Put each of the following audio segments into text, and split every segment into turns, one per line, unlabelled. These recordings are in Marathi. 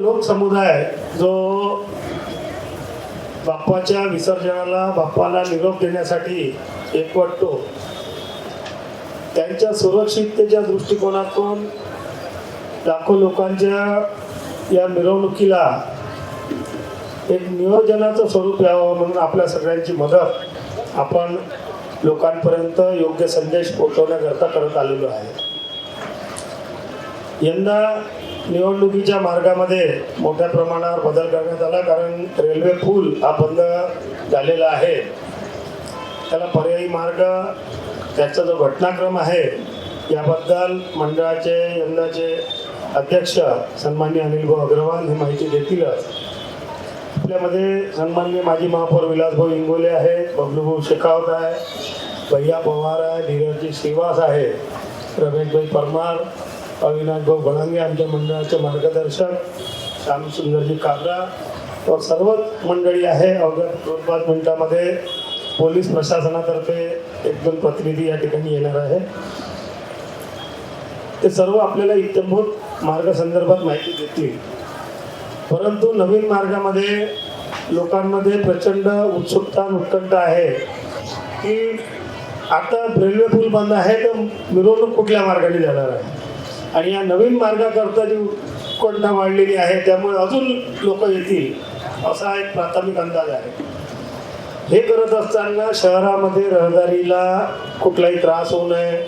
लोकसमुदाय जो बाप्पाच्या विसर्जनाला बाप्पाला निरोप देण्यासाठी एकवटतो त्यांच्या सुरक्षिततेच्या दृष्टिकोनातून लाखो लोकांच्या या मिरवणुकीला एक नियोजनाचं स्वरूप यावं म्हणून आपल्या सगळ्यांची मदत आपण लोकांपर्यंत योग्य संदेश पोहोचवण्याकरता करत आलेलो आहे. यंदा निवडणुकीच्या मार्गामध्ये मोठ्या प्रमाणावर बदल करण्यात आला कारण रेल्वे पूल हा बंद झालेला आहे. त्याला पर्यायी मार्ग त्याचा जो घटनाक्रम आहे याबद्दल मंडळाचे यंदाचे अध्यक्ष सन्मान्य अनिल भाऊ अग्रवाल ही माहिती देतीलच. आपल्यामध्ये सन्मान्य माजी महापौर विलासभाऊ इंगोले आहेत बबलूभाऊ शेखावत आहे भैया पवार आहे धीरजी श्रीवास आहे रमेशभाई परमार अविनाश भाऊ भडांगे आमच्या मंडळाचे मार्गदर्शक श्यामसुंदरजी काबरा व सर्वच मंडळी आहे अवघ्या दोन पाच मिनिटामध्ये पोलीस प्रशासनातर्फे एक दोन प्रतिनिधी या ठिकाणी येणार आहे. ते सर्व आपल्याला इत्यंभूत मार्गासंदर्भात माहिती देतील. परंतु नवीन मार्गामध्ये लोकांमध्ये प्रचंड उत्सुकता आणि उत्कंठ आहे की आता रेल्वे पूल बंद आहे तर मिरवणूक कुठल्या मार्गाने जाणार आहे? आणि या नवीन मार्गाकरता जी उत्कंठा वाढलेली आहे त्यामुळे अजून लोक येतील असा एक प्राथमिक अंदाज आहे. हे करत असताना शहरामध्ये रहदारीला कुठलाही त्रास होऊ नये.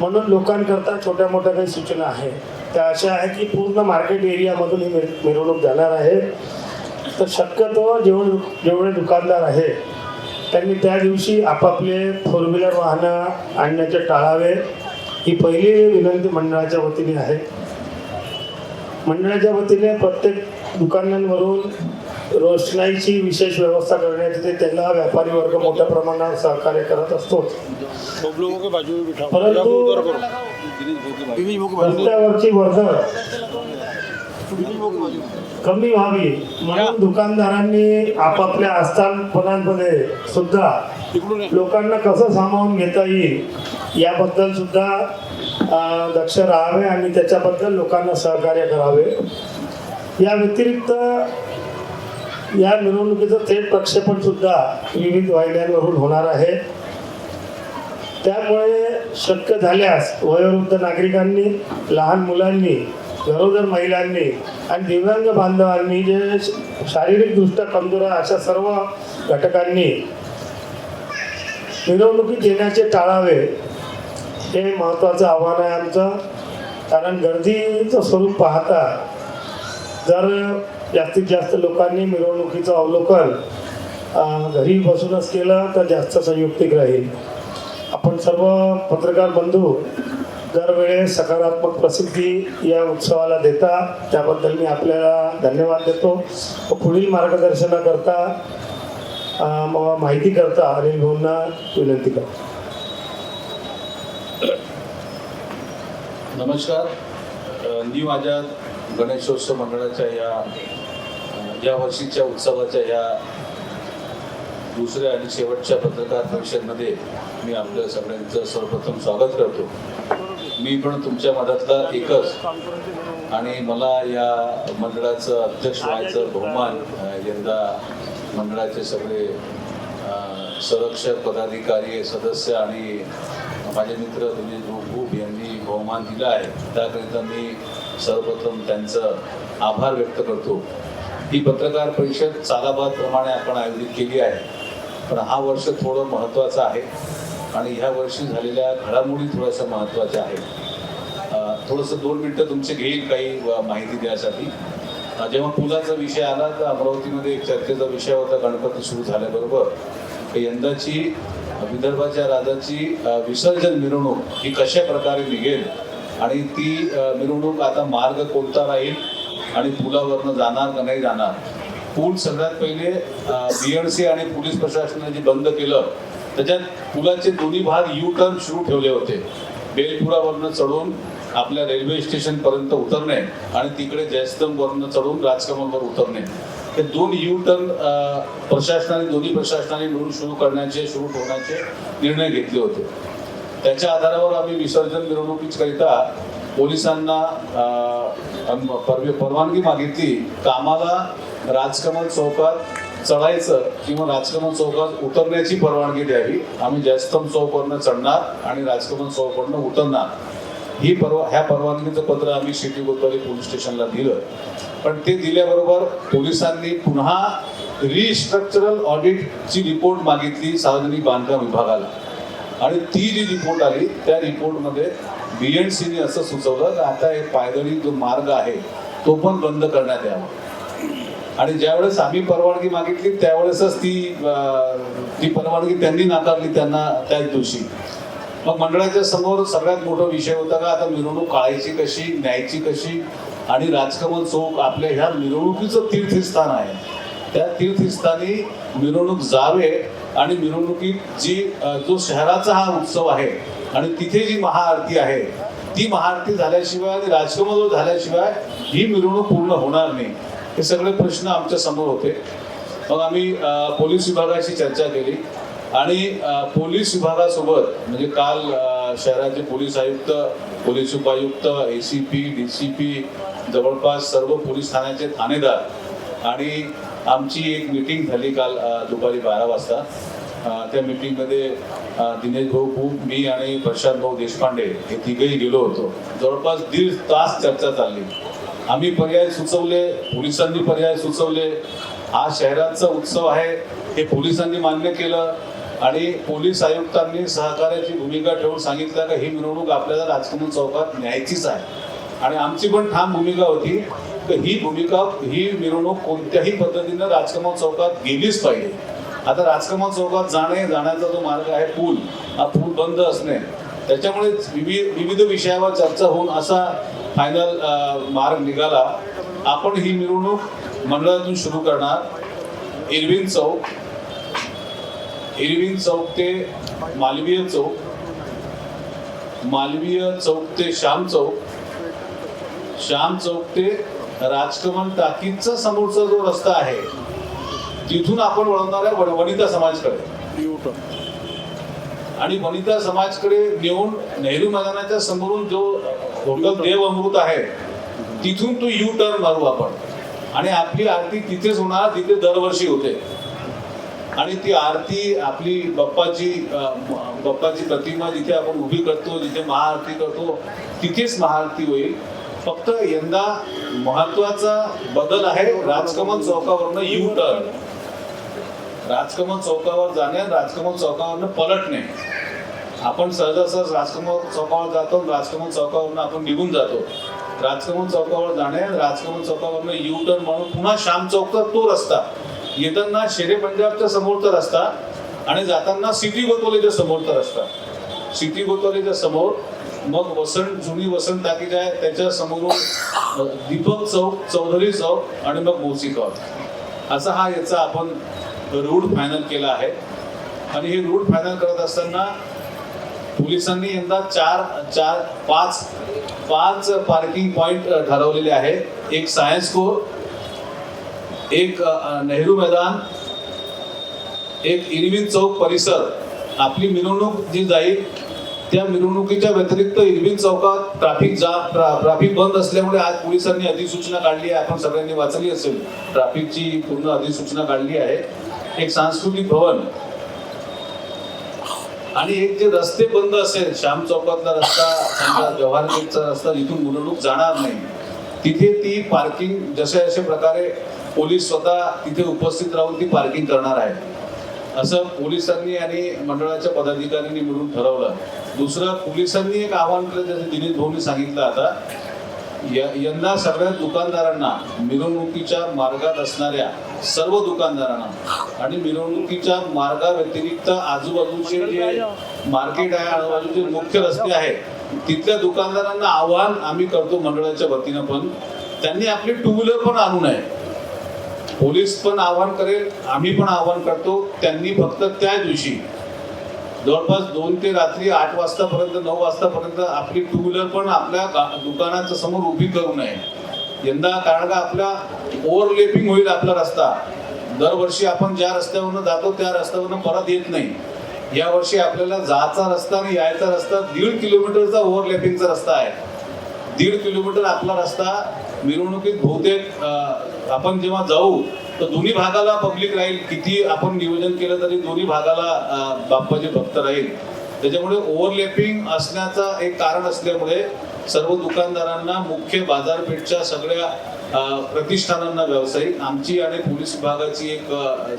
म्हणून लोकांकरता छोट्या मोठ्या काही सूचना आहे त्या अशा आहे की पूर्ण मार्केट एरियामधून ही मिर- मिरवणूक जाणार आहे. तर शक्यतो जेवढे जेवढे दुकानदार आहेत त्यांनी त्या दिवशी आपापले फोर व्हीलर वाहनं आणण्याचे टाळावे. ही पहिली विनंती मंडळाच्या वतीने आहे. मंडळाच्या वतीने प्रत्येक दुकानांवरून रोषणाईची विशेष व्यवस्था करण्यात येते. त्याला व्यापारी वर्ग मोठ्या प्रमाणावर सहकार्य करत
बिठाओ
परंतु- रस्त्यावरची
बाजू
कमी व्हावी म्हणून दुकानदारांनी आपापल्या आस्थानपणांमध्ये सुद्धा. लोकांना कसं सामावून घेता येईल याबद्दल सुद्धा दक्ष राहावे आणि त्याच्याबद्दल लोकांना सहकार्य करावे. या व्यतिरिक्त या मिरवणुकीचं थेट प्रक्षेपण सुद्धा विविध वाहिन्यांवरून होणार आहे. त्यामुळे शक्य झाल्यास वयोवृद्ध नागरिकांनी लहान मुलांनी गरोदर महिलांनी आणि दिव्यांग बांधवांनी जे श- शारीरिकदृष्ट्या कमजोर आहे अशा सर्व घटकांनी मिरवणुकीत येण्याचे टाळावे हे महत्त्वाचं आव्हान आहे आमचं. कारण गर्दीचं स्वरूप पाहता जर जास्तीत जास्त लोकांनी मिरवणुकीचं अवलोकन घरी बसूनच केलं तर जास्त संयुक्तिक राहील. आपण सर्व पत्रकार बंधू दरवेळेस सकारात्मक प्रसिद्धी या उत्सवाला देता त्याबद्दल मी आपल्याला धन्यवाद देतो. व पुढील मार्गदर्शनाकरता माहिती करता अनिल भाऊंना विनंती करतो.
नमस्कार. न्यू आझाद गणेशोत्सव मंडळाच्या या या वर्षीच्या उत्सवाच्या या दुसऱ्या आणि शेवटच्या पत्रकार परिषदमध्ये मी आपल्या सगळ्यांचं सर्वप्रथम स्वागत करतो. मी पण तुमच्या मधातला एकच. आणि मला या मंडळाचं अध्यक्ष व्हायचं बहुमान यंदा मंडळाचे सगळे संरक्षक पदाधिकारी सदस्य आणि माझे मित्र दिनेश भूप यांनी बहुमान दिला आहे. त्याकरिता मी सर्वप्रथम त्यांचं आभार व्यक्त करतो. ही पत्रकार परिषद सालाबादप्रमाणे आपण आयोजित केली आहे. पण हा वर्ष थोडं महत्त्वाचं आहे. आणि ह्या वर्षी झालेल्या घडामोडी थोड्याशा महत्त्वाच्या आहेत. थोडंसं दोन मिनटं तुमचे घेईल काही माहिती देण्यासाठी जेव्हा पुलाचा विषय आला तर अमरावतीमध्ये एक चर्चेचा विषय होता गणपती सुरू झाल्याबरोबर तर यंदाची विदर्भाच्या राजाची विसर्जन मिरवणूक ही कशा प्रकारे निघेल? आणि ती मिरवणूक आता मार्ग कोणता राहील? आणि पुलावरनं जाणार का नाही जाणार? पूल सगळ्यात पहिले बीएडसी आणि पोलीस प्रशासनाने जे बंद केलं त्याच्यात पुलाचे दोन्ही भाग यू टर्न सुरू ठेवले होते. बेलपुरावरनं चढून आपल्या रेल्वे स्टेशन पर्यंत उतरणे आणि तिकडे जयस्तंभवरनं चढून राजकमलवर उतरणे. हे दोन यू टर्न प्रशासनाने दोन्ही प्रशासनाने मिळून सुरू करण्याचे सुरू ठेवण्याचे निर्णय घेतले होते. त्याच्या आधारावर आम्ही विसर्जन मिरवणुकीकरिता पोलिसांना परवानगी मागितली. कामाला राजकमल चौकात चढायचं किंवा राजकमल चौकात उतरण्याची परवानगी द्यावी. आम्ही जयस्तंभ चौकवरनं चढणार आणि राजकमल चौकवरनं उतरणार. ही परवा ह्या परवानगीचं पत्र आम्ही सिटी कोतवाली पोलीस स्टेशनला दिलं. पण ते दिल्याबरोबर पोलिसांनी पुन्हा रिस्ट्रक्चरल ऑडिटची रिपोर्ट मागितली सार्वजनिक बांधकाम विभागाला. आणि ती जी रिपोर्ट आली त्या रिपोर्टमध्ये बी एन सीने असं सुचवलं की आता हे पायदळी जो मार्ग आहे तो पण बंद करण्यात यावा. आणि ज्यावेळेस आम्ही परवानगी मागितली त्यावेळेसच ती ती परवानगी त्यांनी नाकारली त्यांना त्याच दिवशी. मग मंडळाच्या समोर सगळ्यात मोठा विषय होता का आता मिरवणूक काढायची कशी न्यायची कशी आणि राजकमल चौक आपल्या ह्या मिरवणुकीचं तीर्थस्थान आहे. त्या तीर्थस्थानी मिरवणूक जावे आणि मिरवणुकीत जी जो शहराचा हा उत्सव आहे आणि तिथे जी महाआरती आहे ती महाआरती झाल्याशिवाय आणि राजकमल झाल्याशिवाय ही मिरवणूक पूर्ण होणार नाही. हे सगळे प्रश्न आमच्यासमोर होते. मग आम्ही पोलीस विभागाशी चर्चा केली. आणि पोलीस विभागासोबत म्हणजे काल शहराचे पोलीस आयुक्त पोलीस उपायुक्त A C P D C P जवळपास सर्व पोलीस ठाण्याचे थानेदार आणि आमची एक मीटिंग झाली काल दुपारी बारा वाजता. त्या मीटिंगमध्ये दिनेश भाऊ खूप मी आणि प्रशांत भाऊ देशपांडे हे तिघेही गेलो होतो. जवळपास दीड तास चर्चा चालली. आम्ही पर्याय सुचवले पोलिसांनी पर्याय सुचवले. हा शहराचा उत्सव आहे हे पोलिसांनी मान्य केलं. आणि पोलीस आयुक्तांनी सहकार्याची भूमिका ठेवून सांगितलं की ही मिरवणूक आपल्याला राजकमल चौकात न्यायचीच आहे. आणि आमची पण ठाम भूमिका होती तर ही भूमिका ही मिरवणूक कोणत्याही पद्धतीनं राजकमल चौकात गेलीच पाहिजे. आता राजकमल चौकात जाणे जाण्याचा जो मार्ग आहे पूल. हा पूल बंद असणे. त्याच्यामुळे विविध विविध विषयावर चर्चा होऊन असा फायनल मार्ग निघाला. आपण ही मिरवणूक मंडळातून सुरू करणार. इरविन चौक. इरविन चौक ते मालवीय चौक. मालवीय चौक ते श्याम चौक. श्याम चौक ते राजकमल टाकीचा समोरचा जो रस्ता आहे तिथून आपण वळवणार आहे वणिता समाजकडे.
यू
आणि वनिता समाजकडे नेऊन नेहरू मैदानाच्या समोरून जो देव अमृत आहे तिथून तो यू टर्न मारू आपण. आणि आपली आरती तिथेच होणार तिथे दरवर्षी होते. आणि ती आरती आपली बाप्पाची बाप्पाची प्रतिमा जिथे आपण उभी करतो जिथे महाआरती करतो तिथेच महाआरती होईल. फक्त यंदा महत्त्वाचा बदल आहे राजकमल चौकावरनं यू टर्न राजकमल चौकावर जाणे राजकमल चौकावरनं पलटणे. आपण सहजासहज राजकमल चौकावर जातो आणि राजकमल चौकावरनं आपण निघून जातो. राजकमल चौकावर जाणे राजकमल चौकावरनं यू टर्न म्हणून पुन्हा श्याम चौकचा तो रस्ता. येताना शेरे पंजाबच्या समोरचा रस्ता आणि जाताना सिटी गोतवलेच्या समोरचा रस्ता. सिटी गोतवलेच्या समोर मग वसंत जुनी वसंत टाकीज आहे त्याच्या समोरून दीपक चौक चौधरी चौक आणि मग मोसी चौक. असा हा याचा आपण रूट फायनल केला आहे. आणि हे रूट फायनल करत असताना पोलिसांनी यंदा चार चार पाच पाच पार्किंग पॉइंट ठरवलेले आहेत. एक सायन्स को एक नेहरू मैदान एक इरविन चौक परिसर. आपली मिरवणूक जी जाईल त्या मिरवणुकीच्या व्यतिरिक्त इरविन चौकात ट्रॅफिक जा ट्रॅफिक बंद असल्यामुळे आज पोलिसांनी अधिसूचना काढली आहे. आपण सगळ्यांनी वाचली असेल. ट्रॅफिकची पूर्ण अधिसूचना काढली आहे. एक सांस्कृतिक भवन. आणि एक जे रस्ते बंद असेल श्याम चौकातला रस्ता समजा जवाहर गेटचा रस्ता इथून मिरवणूक जाणार नाही. तिथे ती पार्किंग जसे अशा प्रकारे पोलीस स्वतः तिथे उपस्थित राहून ती पार्किंग करणार आहे असं पोलिसांनी आणि मंडळाच्या पदाधिकाऱ्यांनी मिळून ठरवलं. दुसरं पोलिसांनी एक आव्हान केलं जसं दिनेश भाऊनी सांगितलं आता यंदा सगळ्या दुकानदारांना मिरवणुकीच्या मार्गात असणाऱ्या सर्व दुकानदारांना आणि मिरवणुकीच्या मार्गाव्यतिरिक्त आजूबाजूचे जे मार्केट आहे आजूबाजूचे मुख्य रस्ते आहेत तिथल्या दुकानदारांना आव्हान आम्ही करतो मंडळाच्या वतीनं पण. त्यांनी आपली टू व्हीलर पण आणू नये. पोलीस पण आव्हान करेल आम्ही पण आव्हान करतो. त्यांनी फक्त त्या दिवशी जवळपास दोन ते रात्री आठ वाजतापर्यंत नऊ वाजतापर्यंत आपली टू व्हीलर पण आपल्या दुकानाच्या समोर उभी करू नये यंदा कारण का आपला ओव्हरलेपिंग होईल आपला रस्ता. दरवर्षी आपण ज्या रस्त्यावरनं जातो त्या रस्त्यावरनं परत येत नाही. यावर्षी आपल्याला जायचा रस्ता आणि यायचा रस्ता दीड किलोमीटरचा ओव्हरलॅपिंगचा रस्ता आहे. दीड किलोमीटर आपला रस्ता मिरवणुकीत बहुतेक आपण जेव्हा जाऊ तर दोन्ही भागाला पब्लिक राहील. किती आपण नियोजन केलं तरी दोन्ही भागाला बाप्पाचे भक्त राहील. त्याच्यामुळे ओव्हरलॅपिंग असण्याचा एक कारण असल्यामुळे सर्व दुकानदारांना मुख्य बाजारपेठच्या सगळ्या प्रतिष्ठानांना व्यावसायिक आमची आणि पोलीस विभागाची एक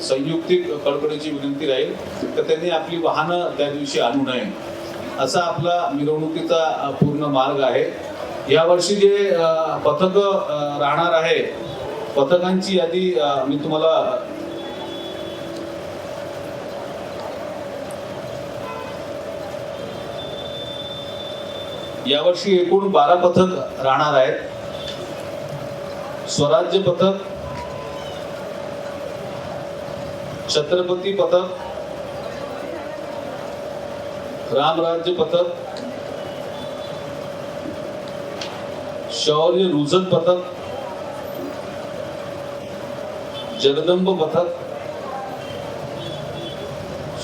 संयुक्तिक कडकडीची विनंती राहील तर त्यांनी आपली वाहनं त्या दिवशी आणू नये. असा आपला मिरवणुकीचा पूर्ण मार्ग आहे. यावर्षी जे पथक राहणार आहे पथकांची यादी मी तुम्हाला यावर्षी एकूण बारा पथक राहणार आहेत. स्वराज्य पथक छत्रपती पथक रामराज्य पथक शौर्य रुजन पथक जगदंब पथक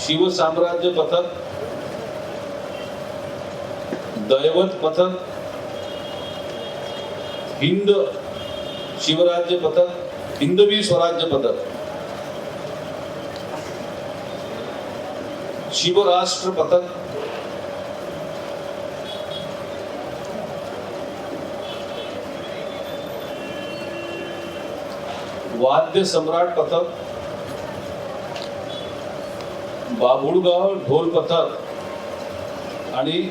शिवसाम्राज्य पथक दैवत पथक हिंद शिवराज्य पथक हिंदवी स्वराज्य पथक शिवराष्ट्र पथक वाद्य सम्राट पथक बाभुळगाव ढोल पथक आणि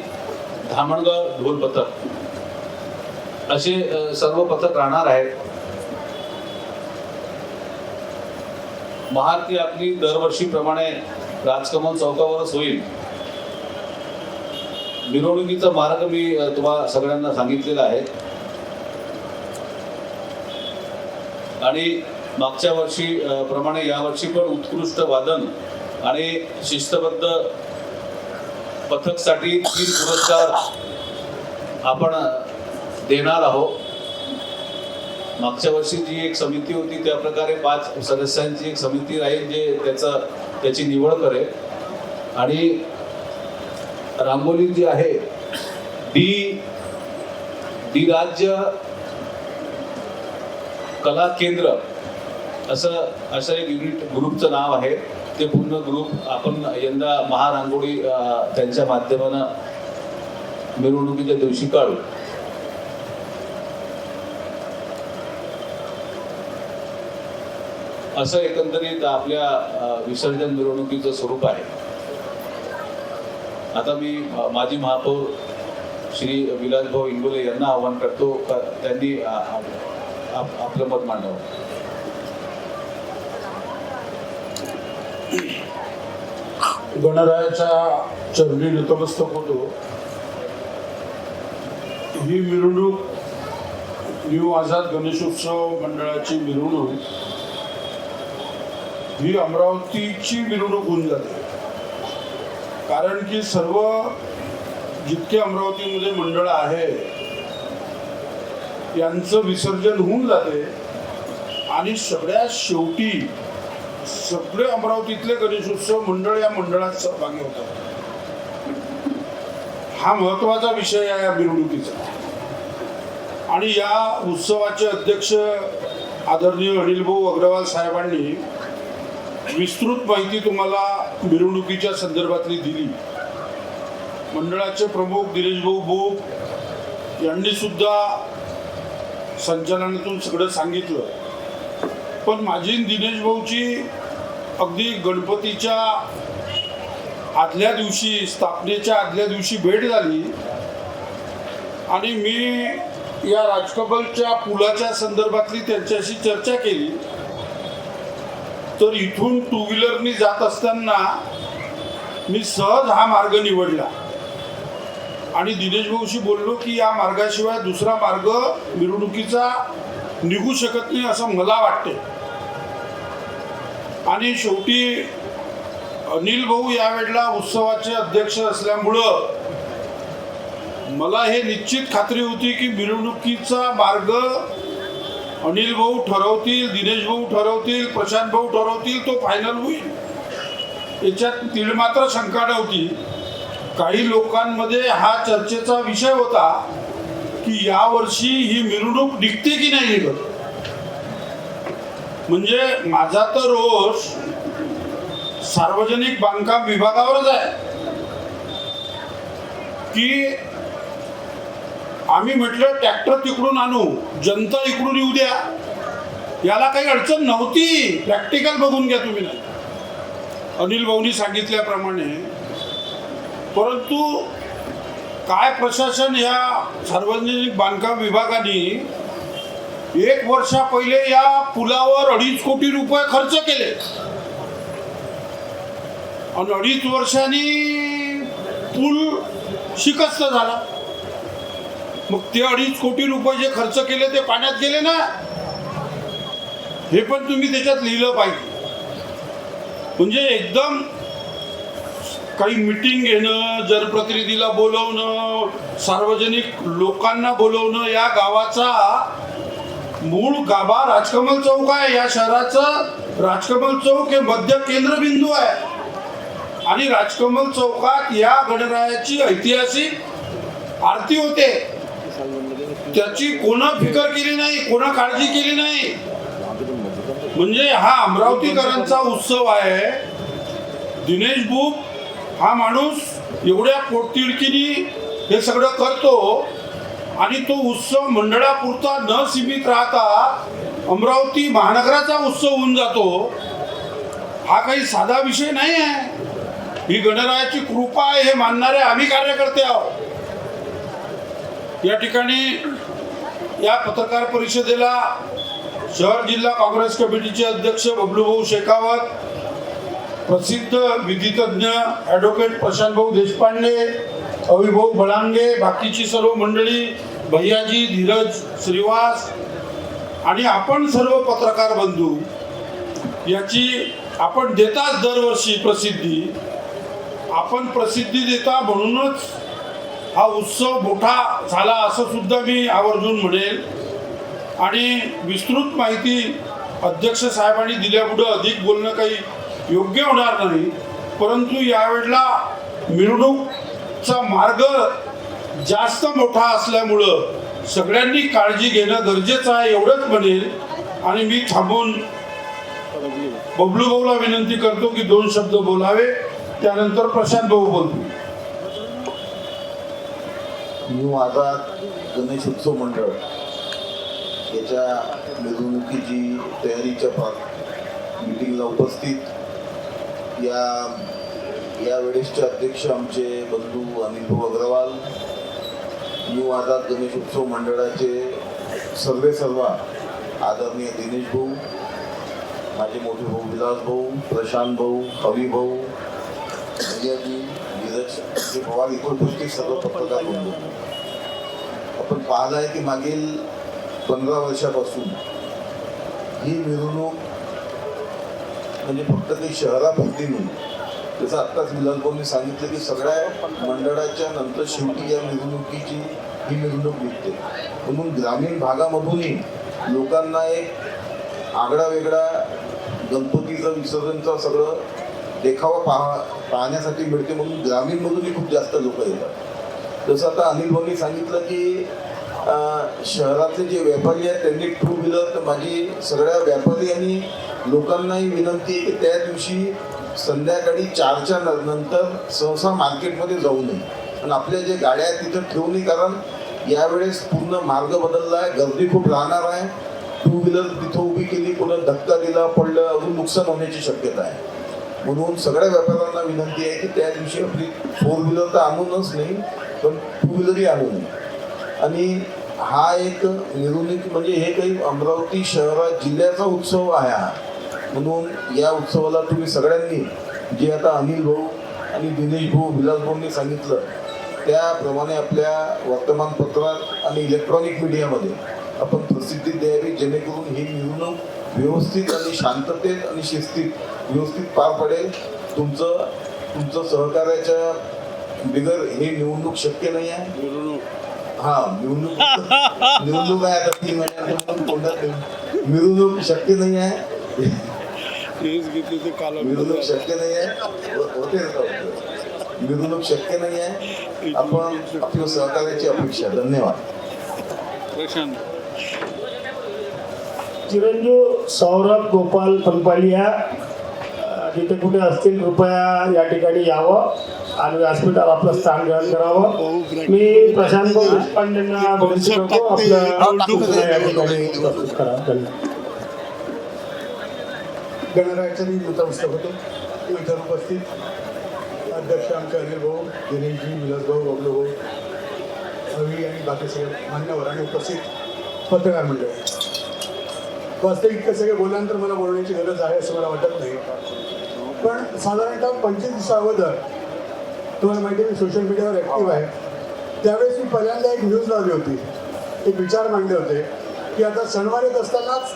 धामणगाव ढोल पथक. असे सर्व पथक राहणार आहेत. महाआरती आपली दरवर्षीप्रमाणे राजकमल चौकावरच होईल. मिरवणुकीचा मार्ग मी तुम्हाला सगळ्यांना सांगितलेला आहे. आणि मागच्या वर्षी प्रमाणे यावर्षी पण उत्कृष्ट वादन आणि शिस्तबद्ध पथकसाठी तीन पुरस्कार आपण देणार आहोत. मागच्या वर्षी जी एक समिती होती त्या प्रकारे पाच सदस्यांची एक समिती राहील जे त्याचं त्याची निवड करेल. आणि रांगोली जी आहे डी डी राज्य कला केंद्र असं असं एक युनिट ग्रुपचं नाव आहे. ते पूर्ण ग्रुप आपण यंदा महारांगोळी त्यांच्या माध्यमानं मिरवणुकीच्या दिवशी काढू. असं एकंदरीत आपल्या विसर्जन मिरवणुकीचं स्वरूप आहे. आता मी माजी महापौर श्री विलासभाऊ इंगोले यांना आवाहन करतो. त्यांनी आप- आपलं मत मांडावं.
गणरायाच्या चरणी नतमस्तक होतो. ही मिरवणूक न्यू आझाद गणेशोत्सव मंडळाची मिरवणूक. ही अमरावतीची मिरवणूक होऊन जाते. कारण की सर्व जितके अमरावतीमध्ये मंडळ आहे यांचं विसर्जन होऊन जाते आणि सगळ्यात शेवटी सगळे अमरावतीतले गणेशोत्सव मंडळ या मंडळात सहभागी होतात. हा महत्त्वाचा विषय आहे या मिरवणुकीचा. आणि या उत्सवाचे अध्यक्ष आदरणीय अनिलभाऊ अग्रवाल साहेबांनी विस्तृत माहिती तुम्हाला मिरवणुकीच्या संदर्भातली दिली. मंडळाचे प्रमुख दिनेशभाऊ बोप यांनी सुद्धा संचालनातून सगळं सांगितलं. पण माझी दिनेश भाऊची अगदी गणपतीच्या आदल्या दिवशी स्थापनेच्या आदल्या दिवशी भेट झाली. आणि मी या राजकबलच्या पुलाच्या संदर्भातली त्यांच्याशी चर्चा केली. तर इथून टू व्हीलरनी जात असताना मी सहज हा मार्ग निवडला. आणि दिनेश भाऊशी बोललो की या मार्गाशिवाय दुसरा मार्ग मिरवणुकीचा निघू शकत नाही असं मला वाटते आणि शेवटी अनिल भाऊ यावेळेला उत्सवाचे अध्यक्ष असल्यामुळं मला हे निश्चित खात्री होती की मिरवणुकीचा मार्ग अनिल भाऊ ठरवतील दिनेश भाऊ ठरवतील प्रशांत भाऊ ठरवतील तो फायनल होईल. याच्यात तीळ मात्र शंका नव्हती. काही लोकांमध्ये हा चर्चेचा विषय होता. की यावर्षी ही मिरवणूक निघते की नाही निघत म्हणजे माझा तर रोष सार्वजनिक बांधकाम विभागावरच आहे. की आम्ही म्हटलं ट्रॅक्टर तिकडून आणू जनता इकडून येऊ द्या. याला काही अडचण नव्हती. प्रॅक्टिकल बघून घ्या तुम्ही नाही अनिल भाऊनी सांगितल्याप्रमाणे परंतु काय प्रशासन ह्या सार्वजनिक बांधकाम विभागाने एक वर्षा पहिले या पुलावर अडीच कोटी रुपये खर्च केले. आणि अडीच वर्षांनी पूल शिकस्त झाला. मग ते अडीच कोटी रुपये जे खर्च केले ते पाण्यात गेले ना? हे पण तुम्ही त्याच्यात लिहिलं पाहिजे. म्हणजे एकदम काही मिटिंग घेणं जनप्रतिनिधीला बोलवणं सार्वजनिक लोकांना बोलवणं या गावाचा मूळ गाभा राजकमल चौक आहे. या शहराचं राजकमल चौक हे मध्य केंद्रबिंदू आहे. आणि राजकमल चौकात या गणरायाची ऐतिहासिक आरती होते. त्याची कोणा फिकर केली नाही कोणा काळजी केली नाही. म्हणजे हा अमरावतीकरांचा उत्सव आहे. दिनेश बुक हा माणूस एवढ्या पोटतिडकीनी हे सगळं करतो आणि तो उत्सव मंडळापुरता न सीमित राहता अमरावती महानगराचा उत्सव होऊन जातो. हा काही साधा विषय नाही आहे. ही गणरायाची कृपा आहे हे मानणारे आम्ही कार्यकर्ते आहोत. या ठिकाणी या पत्रकार परिषदेला शहर जिल्हा काँग्रेस कमिटीचे अध्यक्ष बबलूभाऊ शेखावत प्रसिद्ध विधितज्ञ ॲडव्होकेट प्रशांतभाऊ देशपांडे अविभाऊ बळांगे बाकीची सर्व मंडळी भैयाजी धीरज श्रीवास आणि आपण सर्व पत्रकार बंधू याची आपण देताच दरवर्षी प्रसिद्धी. आपण प्रसिद्धी देता म्हणूनच हा उत्सव मोठा झाला असं सुद्धा मी आवर्जून म्हणेल. आणि विस्तृत माहिती अध्यक्ष साहेबांनी दिल्यापुढं अधिक बोलणं काही योग्य होणार नाही. परंतु यावेळेला मिरवणूकचा मार्ग जास्त मोठा असल्यामुळं सगळ्यांनी काळजी घेणं गरजेचं आहे एवढंच म्हणेल. आणि मी थांबून बबलू भाऊला विनंती करतो की दोन शब्द बोलावे. त्यानंतर प्रशांत भाऊ बोलतो.
मी माझा गणेश उत्सव मंडळ याच्या मिरवणुकीची तयारीच्या भाग मिटिंगला उपस्थित या या वेळेसचे अध्यक्ष आमचे बंधू अनिल भाऊ अग्रवाल न्यू आझाद गणेश उत्सव मंडळाचे सर्वे सर्वा आदरणीय दिनेश भाऊ माझे मोठे भाऊ विलास भाऊ प्रशांत भाऊ हवी भाऊ भैयाजी धीरज पवार इतर गोष्टी सर्व पत्रकार बंधू. आपण पाहिलं आहे की मागील पंधरा वर्षापासून ही मिरवणूक म्हणजे फक्त काही शहरापुरती नाही जसं आत्ताच विलासभाऊंनी सांगितलं की सगळ्या मंडळाच्या नंतर शेवटी या मिरवणुकीची ही मिरवणूक निघते. म्हणून ग्रामीण भागामधूनही लोकांना एक आगळा वेगळा गणपतीचं विसर्जनचं सगळं देखावा पाहा पाहण्यासाठी मिळते. म्हणून ग्रामीणमधूनही खूप जास्त लोक येतात. जसं आता अनिल भाऊंनी सांगितलं की शहरातले जे व्यापारी आहेत त्यांनी टू व्हीलर तर माझी सगळ्या व्यापारी आणि लोकांनाही विनंती आहे की त्या दिवशी संध्याकाळी चारच्या नंतर सहसा मार्केटमध्ये जाऊ नये. आणि आपल्या जे गाड्या आहेत तिथं ठेवू नये कारण यावेळेस पूर्ण मार्ग बदलला आहे गर्दी खूप राहणार आहे. टू व्हीलर तिथं उभी केली पुन्हा धक्का दिला पडलं अजून नुकसान होण्याची शक्यता आहे. म्हणून सगळ्या व्यापाऱ्यांना विनंती आहे की त्या दिवशी आपली फोर व्हीलर तर आणूनच नाही पण टू व्हीलरही आणू नये. आणि हा एक मिरवणूक म्हणजे हे काही अमरावती शहरात जिल्ह्याचा उत्सव आहे हा. म्हणून या उत्सवाला तुम्ही सगळ्यांनी जे आता अनिल भाऊ आणि दिनेश भाऊ विलास भाऊंनी सांगितलं त्याप्रमाणे आपल्या वर्तमानपत्रात आणि इलेक्ट्रॉनिक मीडियामध्ये आपण प्रसिद्धी द्यावी जेणेकरून ही मिरवणूक व्यवस्थित आणि शांततेत आणि शिस्तीत व्यवस्थित पार पडेल. तुमचं तुमचं सहकार्याच्या बिगर हे निवडणूक शक्य नाही आहे. हा निवडणूक निवडणूक आहे आता तीन मिरवणूक शक्य नाही आहे. मिरवणूक शक्य नाही आहे. हो- होते? मिरवणूक शक्य नाही आहे. आपण आपल्या सहकार्याची अपेक्षा धन्यवाद.
चिरंजीव सौरभ गोपाल पंपालिया जिथे कुठे असतील कृपया या ठिकाणी यावं आणि व्यासपीठावर आपलं स्थान ग्रहण करावं. मी प्रशांत भाऊ देशपांडेंना विनंती करतो आपलं या ठिकाणी प्रस्तुत करा. धन्यवाद.
गणरायाचं मी नतमस्तक होतो. इतर उपस्थित अध्यक्ष आमचे अनिल भाऊ दिनेशजी विलास भाऊ बबलू भाऊ हवी आणि बाकी सगळे मान्यवर आणि उपस्थित पत्रकार मंडळी. वास्तविक इतकं सगळे बोलल्यानंतर मला बोलण्याची गरज आहे असं मला वाटत नाही. पण साधारणतः पंचवीस दिवसा अगोदर तुम्हाला माहिती आहे मी सोशल मीडियावर ॲक्टिव्ह आहे. त्यावेळेस मी पहिल्यांदा एक न्यूज लावली होती. एक विचार मांडले होते की आता सणवार येत असतानाच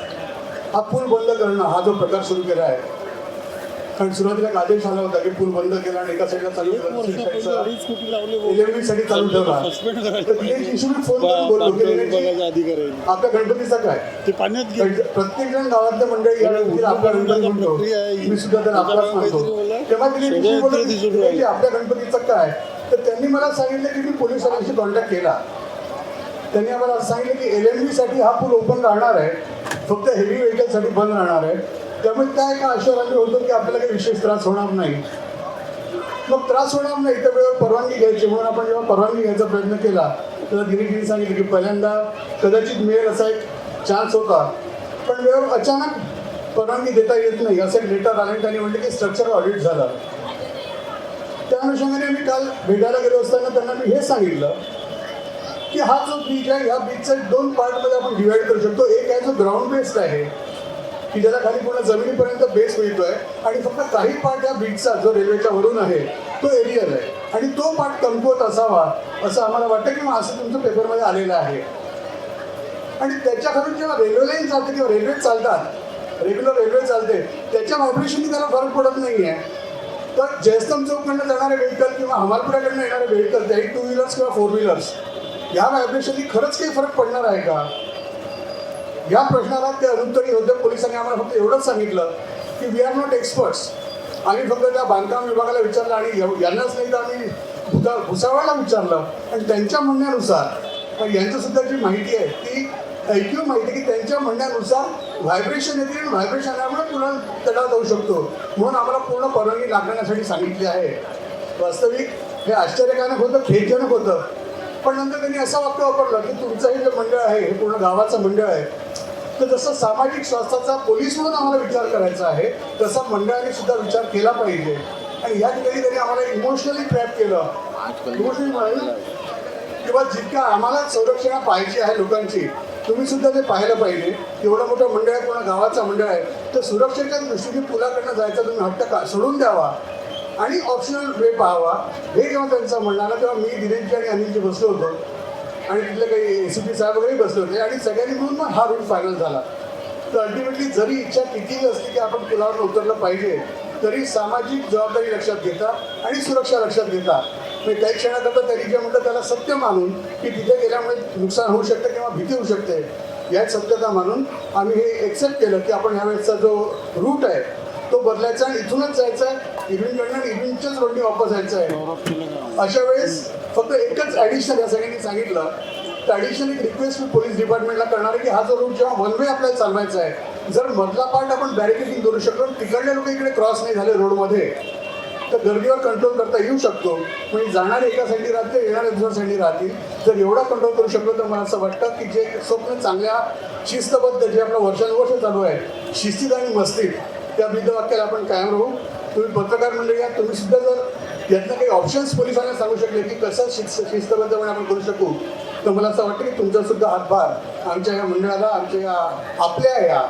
हा पूल बंद करणं हा जो प्रकार सुरू केला आहे कारण सुरुवातीला आदेश आला होता की पूल बंद केला आणि एका साईडला चालू LMV साठी चालू ठेवला. आपल्या गणपतीचा काय?
ते पाण्यात
प्रत्येक जण गावातल्या मंडळी आपला गणपती मी सुद्धा आपलाच तेव्हा दिनेशजी, आपल्या गणपतीचं काय? तर त्यांनी मला सांगितलं की मी पोलिसांशी कॉन्टॅक्ट केला. त्यांनी आम्हाला असं सांगितलं की एल एमसाठी हा पूल ओपन राहणार आहे. फक्त हेवी व्हेकलसाठी बंद राहणार आहे. त्यामुळे काय एका आश्चर्याने होतो की आपल्याला काही विशेष त्रास होणार नाही. मग त्रास होणार नाही त्या वेळेवर परवानगी घ्यायची. म्हणून आपण जेव्हा परवानगी घ्यायचा प्रयत्न केला तेव्हा दिनेशजींनी सांगितलं की पहिल्यांदा कदाचित मिळेल असा एक चान्स होता. पण वेळेवर अचानक परवानगी देता येत नाही. असं एक लेटर आलं आणि त्यांनी म्हटलं की स्ट्रक्चर ऑडिट झाला. त्या अनुषंगाने मी काल भेटायला गेलो असताना त्यांना मी हे सांगितलं की हा जो बीच आहे ह्या बीचचा दोन पार्टमध्ये आपण डिवाइड करू शकतो. एक आहे जो ग्राउंड बेस्ड आहे की ज्याला खाली पूर्ण जमिनीपर्यंत बेस मिळतोय आणि फक्त काही पार्ट या बीचचा जो रेल्वेच्या वरून आहे तो एरियल आहे. आणि तो पार्ट कमकुवत असावा असं आम्हाला वाटतं किंवा असं तुमचं पेपरमध्ये आलेलं आहे. आणि त्याच्या खालून जेव्हा रेल्वे लाईन चालते किंवा रेल्वे चालतात रेग्युलर रेल्वे चालते त्याच्या व्हायब्रेशनने त्याला फरक पडत नाही आहे तर जयस्तम चौककडनं जाणारे व्हेकल किंवा हमालपुराकडनं येणारे व्हेकल त्याही टू व्हीलर्स किंवा फोर व्हीलर्स या व्हायब्रेशननी खरंच काही फरक पडणार आहे का? या प्रश्नाला ते अनुत्तरी होते पोलिसांनी आम्हाला फक्त एवढंच सांगितलं की वी आर नॉट एक्सपर्ट्स आम्ही फक्त त्या बांधकाम विभागाला विचारलं आणि यांनाच नाही तर आम्ही भुता भुसावळला विचारलं. आणि त्यांच्या म्हणण्यानुसार पण जी माहिती आहे ती ऐक्यू माहिती की त्यांच्या म्हणण्यानुसार व्हायब्रेशन येते आणि व्हायब्रेशन आल्यामुळे पुन्हा तडा जाऊ शकतो. म्हणून आम्हाला पूर्ण परवानगी लागण्यासाठी सांगितली आहे. वास्तविक हे आश्चर्यकारक होतं खेदजनक होतं. पण नंतर त्यांनी असं वाक्य वापरलं की तुमचं हे जे मंडळ आहे हे पूर्ण गावाचं मंडळ आहे. तर जसं सामाजिक स्वास्थ्याचा पोलीस म्हणून आम्हाला विचार करायचा आहे तसा मंडळाने सुद्धा विचार केला पाहिजे. आणि या ठिकाणी त्यांनी आम्हाला इमोशनली ट्रॅप केलं. इमोशनली म्हणाल किंवा जितक्या आम्हाला संरक्षण पाहिजे आहे लोकांची तुम्ही सुद्धा ते पाहिलं पाहिजे. एवढं मोठं मंडळ आहे पूर्ण गावाचं मंडळ आहे तर सुरक्षेच्या दृष्टीने पुलाकडनं जायचा तुम्ही हट्ट का सोडून द्यावा. आणि ऑप्शनल वे पाहावा. हे जेव्हा त्यांचं म्हणणं आलं तेव्हा मी दिनेशजी आणि अनिलजी बसलो होतो. आणि तिथले काही ए सी पी साहेब वगैरे बसले होते. आणि सगळ्यांनी मिळून मग हा रूट फायनल झाला. तर अल्टिमेटली जरी इच्छा कितीही असली की आपण पुलावर उतरलं पाहिजे तरी सामाजिक जबाबदारी लक्षात घेता आणि सुरक्षा लक्षात घेता. म्हणजे काही क्षणाकरता त्यांनी जे म्हटलं त्याला सत्य मानून की तिथे गेल्यामुळे नुकसान होऊ शकतं किंवा भीती होऊ शकते. याच सत्यता मानून आम्ही हे एक्सेप्ट केलं की आपण ह्यावेळेसचा जो रूट आहे तो बदलायचा आणि इथूनच जायचा आहे इव्हिनकडनं आणि इव्हिनच्याच रोडनी वापस जायचं आहे. अशा वेळेस फक्त एकच ऍडिशनल या सगळ्यांनी सांगितलं. तर ॲडिशनल एक रिक्वेस्ट मी पोलीस डिपार्टमेंटला करणार आहे की हा जो रूट जेव्हा वन वे आपल्याला चालवायचा आहे जर मधला पार्ट आपण बॅरिकेडिंग करू शकलो तिकडले लोक इकडे क्रॉस नाही झाले रोडमध्ये तर गर्दीवर कंट्रोल करता येऊ शकतो. म्हणजे जाणारे एका साईडनी राहतील येणारे दुसऱ्या साईडनी राहतील. जर एवढा कंट्रोल करू शकलो तर मला असं वाटतं की जे स्वप्न चांगल्या शिस्तबद्ध जे आपलं वर्षानुवर्ष चालू आहे शिस्तीत आणि मस्तीत त्या वाक्याला आपण कायम राहू. तुम्ही पत्रकार मंडळी आहात तुम्ही सुद्धा जर यातनं काही ऑप्शन्स पोलिसांना सांगू शकले की कसं शिस्त शिस्तबद्धपणे आपण करू शकू तर मला असं वाटतं की तुमचा सुद्धा हातभार आमच्या या मंडळाला आमच्या या आपल्या या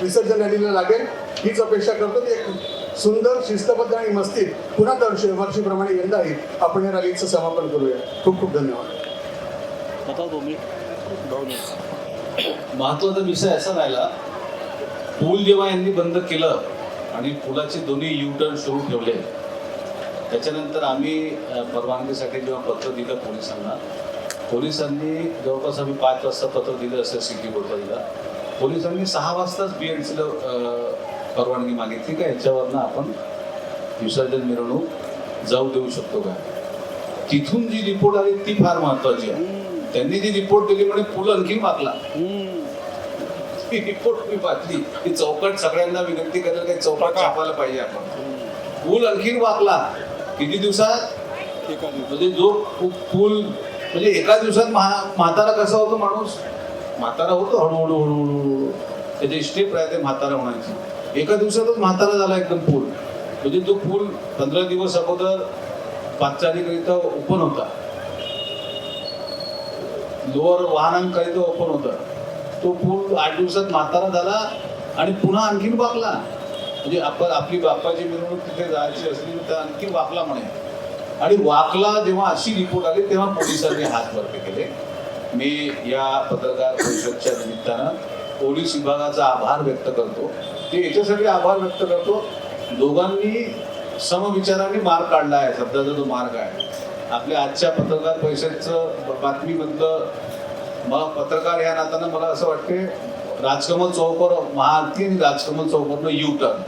विसर्जन रॅलीला लागेल. हीच अपेक्षा करतो की एक सुंदर शिस्तबद्ध आणि मस्तीत पुन्हा दर्श वर्षीप्रमाणे यंदाही आपण या रॅलीचं समापन करूया. खूप खूप धन्यवाद.
बता दो मी
महत्त्वाचा विषय असा राहिला पूल जेव्हा यांनी बंद केलं आणि पुलाचे दोन्ही यू टर्न सुरू ठेवले. त्याच्यानंतर आम्ही परवानगीसाठी जेव्हा पत्र दिलं पोलिसांना पोलिसांनी जवळपास आम्ही पाच वाजता पत्र दिलं असं सिटी बोर्डला पोलिसांनी सहा वाजताच बी एड सीला परवानगी मागितली. का याच्यावरनं आपण विसर्जन मिरवणूक जाऊ देऊ शकतो का? तिथून जी रिपोर्ट आली ती फार महत्वाची आहे. त्यांनी जी रिपोर्ट दिली म्हणजे पूल आणखी मागला ती रिपोर्ट मी वाचली ती चौकट सगळ्यांना विनंती करेल काही चौकट छापायला पाहिजे आपण. पूल आणखीन वाकला. किती दिवसात. म्हणजे जो पूल म्हणजे एका दिवसात महा- म्हातारा कसा होतो माणूस? म्हातारा होतो हळूहळू हळूहळू त्याची स्टेप राहते म्हातारा होण्याची एका दिवसातच म्हातारा झाला एकदम पूल म्हणजे तो पूल पंधरा दिवस अगोदर पाचचारीकरिता ओपन होता. लोअर वाहनांकरिता ओपन होता. तो पूल आठ दिवसात म्हातारा झाला आणि पुन्हा आणखीन वाकला. म्हणजे आपण आपली बाप्पाची मिरवणूक तिथे जायची असली तर आणखी वाकला म्हणे. आणि वाकला जेव्हा अशी रिपोर्ट आली तेव्हा पोलिसांनी हात वरती केले. मी या पत्रकार परिषदच्या निमित्तानं पोलीस विभागाचा आभार व्यक्त करतो. ते याच्यासाठी आभार व्यक्त करतो. दोघांनी समविचाराने मार्ग काढला आहे. शब्दाचा जो मार्ग आहे. आपल्या आजच्या पत्रकार परिषदचं बातमीमधलं मला पत्रकार या नात्यानं मला असं वाटते राजकमल चौकवर महाआरती आणि राजकमल चौकवरनं यू टर्न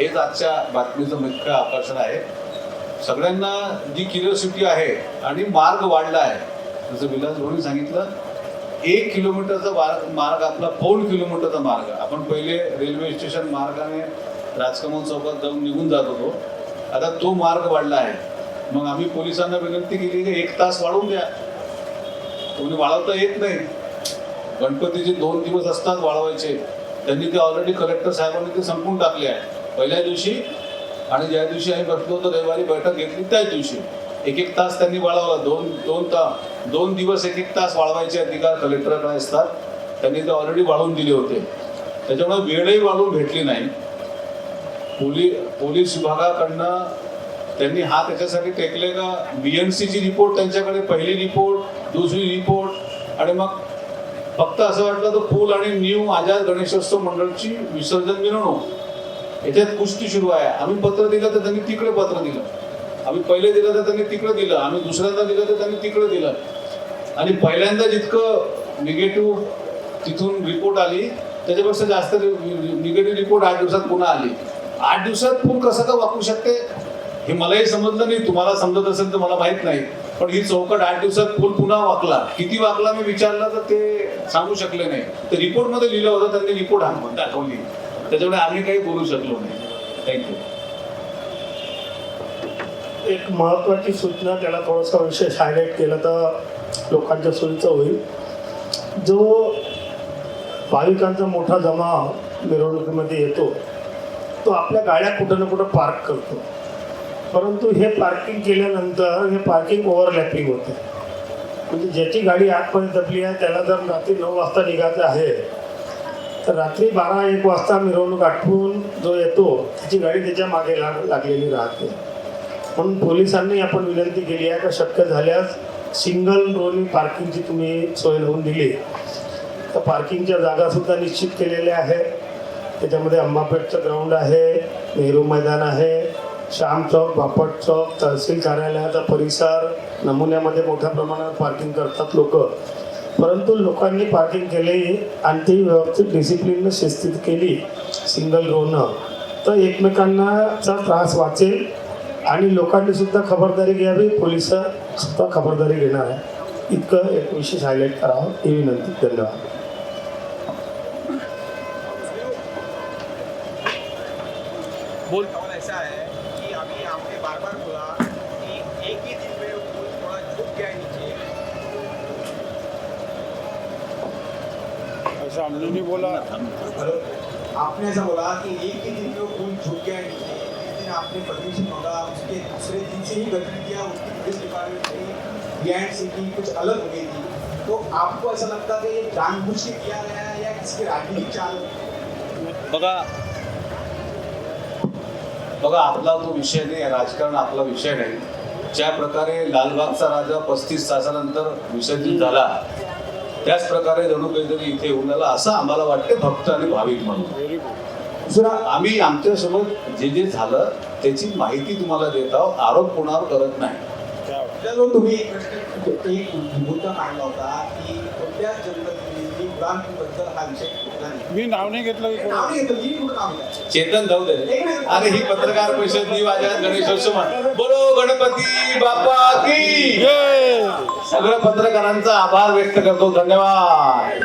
हेच आजच्या बातमीचं मुख्य आकर्षण आहे. सगळ्यांना जी क्युरिओसिटी आहे आणि मार्ग वाढला आहे जसं विलास भोनी सांगितलं एक किलोमीटरचा मार्ग मार्ग आपला पौन किलोमीटरचा मार्ग. आपण पहिले रेल्वे स्टेशन मार्गाने राजकमल चौकात जाऊन निघून जात होतो. आता तो मार्ग वाढला आहे. मग आम्ही पोलिसांना विनंती केली की एक तास वाढवून द्या. कोणी म्हणजे वाळवता येत नाही. गणपतीचे दोन दिवस असतात वाळवायचे. त्यांनी ते ऑलरेडी कलेक्टर साहेबांनी ते संपून टाकले आहे. पहिल्या दिवशी आणि ज्या दिवशी आम्ही बसलो होतो रविवारी बैठक घेतली त्याच दिवशी. एक एक तास त्यांनी वाळवला. दोन दोन तास दोन दिवस एक एक तास वाढवायचे अधिकार कलेक्टरकडे असतात. त्यांनी ते ऑलरेडी वाढवून दिले होते. त्याच्यामुळे वेळही वाढवून भेटली नाही. पोलीस पोलीस विभागाकडनं त्यांनी हा त्याच्यासाठी टेकले का? बी एन सीची रिपोर्ट त्यांच्याकडे पहिली रिपोर्ट दुसरी रिपोर्ट आणि मग फक्त असं वाटलं तर पूल आणि न्यू आझाद गणेशोत्सव मंडळची विसर्जन मिरवणूक. याच्यात कुस्ती सुरू आहे. आम्ही पत्र दिलं तर त्यांनी तिकडे पत्र दिलं. आम्ही पहिले दिलं तर त्यांनी तिकडे दिलं. आम्ही दुसऱ्यांदा दिलं तर त्यांनी तिकडे दिलं. आणि पहिल्यांदा जितकं निगेटिव्ह तिथून रिपोर्ट आली त्याच्यापेक्षा जास्त निगेटिव्ह रिपोर्ट आठ दिवसात पुन्हा आली. आठ दिवसात पूल कसं का वापरू शकते? हे मलाही समजलं नाही तुम्हाला समजत असेल तर मला माहीत नाही. पण ही चौकट आठ दिवसात पूल पुन्हा वाकला. किती वाकला मी विचारला तर ते सांगू शकले नाही. तर रिपोर्टमध्ये लिहिलं होतं त्यांनी रिपोर्ट आणून दाखवली. त्याच्यामुळे आम्ही काही बोलू शकलो नाही. थँक्यू
एक महत्त्वाची सूचना त्याला थोडासा विशेष हायलाईट केला तर लोकांच्या सोयीचं होईल. जो भाविकांचा मोठा जमाव मिरवणुकीमध्ये येतो तो आपल्या गाड्या कुठं ना कुठं पार्क करतो. परंतु हे पार्किंग केल्यानंतर हे पार्किंग ओव्हरलॅपिंग होते. म्हणजे ज्याची गाडी आतमध्ये दबली आहे त्याला जर रात्री नऊ वाजता निघायचं आहे तर रात्री बारा एक वाजता मिरवणूक आठवून जो येतो त्याची गाडी त्याच्यामागे लाग लागलेली राहते. म्हणून पोलिसांनी आपण विनंती केली आहे का शक्य झाल्यास सिंगल रोली पार्किंगची तुम्ही सोय लावून दिली. तर पार्किंगच्या जागासुद्धा निश्चित केलेल्या आहे त्याच्यामध्ये अंबापेठचं ग्राउंड आहे नेहरू मैदान आहे श्याम चौक बापट चौक तहसील कार्यालयाचा परिसर नमुन्यामध्ये मोठ्या प्रमाणात पार्किंग करतात लोक. परंतु लोकांनी पार्किंग केली आणि ती व्यवस्थित डिसिप्लिननं शिस्तीत केली सिंगल रोनं तर एकमेकांनाचा त्रास वाचेल आणि लोकांनी सुद्धा खबरदारी घ्यावी पोलीस सुद्धा खबरदारी घेणार आहे इतकं एक विशेष हायलाईट करावं ही विनंती. धन्यवाद.
बोल ऐसा है कि अभी आपने बार बार बोला कि एक ही दिन में वो थोड़ा झुक गया है नीचे
नहीं बोला.
आपने ऐसा बोला कि एक ही दिन में वो पुल झुक गया है। दिन आपने परमिशन मांगा उसके दूसरे दिन से ही गतिविधियाँ उसकी पुलिस डिपार्टमेंट की बिहाइंड सीटिंग कुछ अलग हो गई थी। तो आपको ऐसा लगता कि ये जानबूझ के किया गया है या किसी की राजनीतिक चाल?
बघा बघा आपला तो विषय नाही राजकारण आपला विषय नाही. ज्या प्रकारे लालबागचा राजा पस्तीस तासानंतर विसर्जित झाला त्याच प्रकारे जणू काहीतरी इथे येऊन आला असं आम्हाला वाटते भक्त आणि भाविक म्हणून.
व्हेरी
दुसरा
आम्ही आमच्यासोबत जे जे झालं त्याची माहिती तुम्हाला देत आहोत. आरोप कोणावर करत नाही.
त्याच्यावर तुम्ही एक मुद्दा मांडला होता की कोणत्या जनप्रतिनिधींनी मुलांबद्दल हा विषय
मी नाव नाही घेतलं?
चेतन जाऊ दे अरे ही पत्रकार परिषद मी माझ्या गणेशोत्सव बोलो गणपती बाप्पा की. सगळ्या पत्रकारांचा आभार व्यक्त करतो. धन्यवाद.